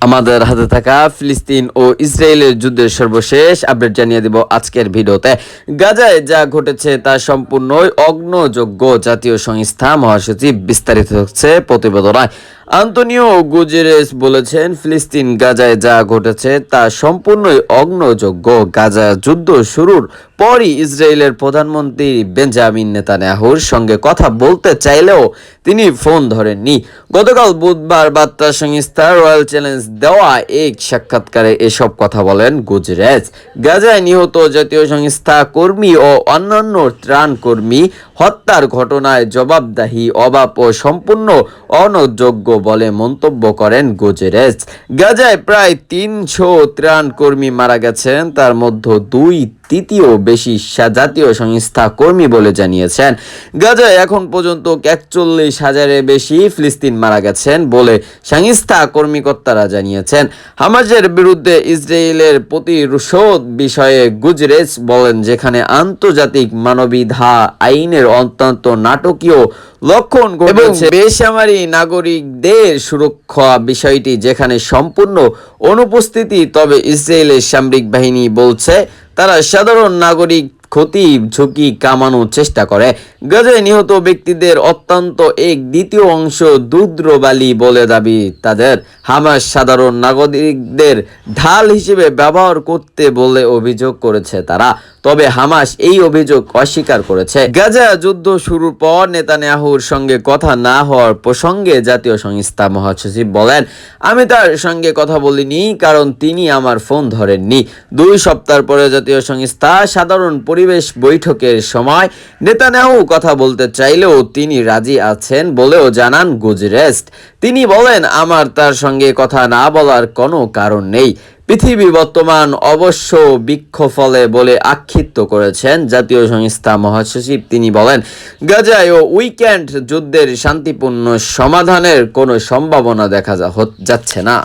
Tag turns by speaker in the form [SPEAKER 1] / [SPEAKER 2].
[SPEAKER 1] আমাদের হাতে থাকা ফিলিস্তিন ও ইসরায়েলের যুদ্ধের সর্বশেষ আপডেট জানিয়ে দিব আজকের ভিডিওতে। গাজায় যা ঘটেছে তা সম্পূর্ণই অগ্নযোগ্য জাতীয় সংস্থা মহাসচিব বিস্তারিত হচ্ছে প্রতিবেদনায়। আন্তনিও গুজেরেস বলেছেন, ফিলিস্তিন গাজায় যা ঘটেছে তা সম্পূর্ণই অগ্নযোগ্য গাজা যুদ্ধ শুরুর পরই ইসরায়েলের প্রধানমন্ত্রী বেঞ্জামিন নেতানিয়াহুর সঙ্গে কথা বলতে চাইলেও তিনি ফোন ধরেননি। গতকাল বুধবার বার্তা সংস্থা রয়্যাল চ্যালেঞ্জ দেওয়া এক সাক্ষাৎকারে এসব কথা বলেন গুজরেজ গাজায় নিহত জাতীয় সংস্থা কর্মী ও অন্যান্য ত্রাণ কর্মী হত্যার ঘটনায় জবাবদাহি অবাপ ও সম্পূর্ণ অনযোগ্য বলে মন্তব্য করেন গুজরেজ গাজায় প্রায় তিনশো ত্রাণ কর্মী মারা গেছেন, তার মধ্যে দুই তৃতীয় বেশি জাতীয় সংস্থা কর্মী বলে জানিয়েছেন। গাজায় এখন পর্যন্ত একচল্লিশ হাজারের বেশি ফিলিস্তিন মারা গেছেন বলে সংস্থা কর্মীকর্তারা জানিয়েছেন। হামাজের বিরুদ্ধে ইসরায়েলের প্রতিশোধ বিষয়ে গুজরেজ বলেন যেখানে আন্তর্জাতিক মানবিধা আইনের অত্যন্ত নাটকীয় লক্ষণ ঘটেছে। বেসামারি নাগরিকদের সুরক্ষা বিষয়টি যেখানে সম্পূর্ণ অনুপস্থিতি তবে ইসরায়েলের সামরিক বাহিনী বলছে তারা সাধারণ নাগরিক ক্ষতি, ঝুঁকি কামানোর চেষ্টা করে। গাজায় নিহত ব্যক্তিদের অত্যন্ত এক দ্বিতীয় অংশ দুদ্রবালি বলে দাবি তাদের। হামাস সাধারণ নাগরিকদের ঢাল হিসেবে ব্যবহার করতে বলে অভিযোগ করেছে তারা। তবে হামাস এই অভিযোগ অস্বীকার করেছে। গাজা যুদ্ধ শুরুর পর নেতানিয়াহুর সঙ্গে কথা না হওয়ার প্রসঙ্গে জাতীয় সংস্থা মহাসচিব বলেন, আমি তার সঙ্গে কথা বলিনি কারণ তিনি আমার ফোন ধরেননি। দুই সপ্তাহ পরে জাতীয় সংস্থা সাধারণ পরিবেশ বৈঠকের সময় নেতানিয়াহু কথা বলতে চাইলেও তিনি রাজি আছেন বলেও জানান গুজরেস্ট তিনি বলেন, আমার তার সঙ্গে কথা না বলার কোনো কারণ নেই। পৃথিবী বর্তমান অবশ্য বিক্ষোভলে বলে আক্ষিপ্ত করেছেন জাতীয় সংস্থা মহাসচিব। তিনি বলেন, গাজায় ও উইকেন্ড যুদ্ধের শান্তিপূর্ণ সমাধানের কোনো সম্ভাবনা দেখা যাচ্ছে না।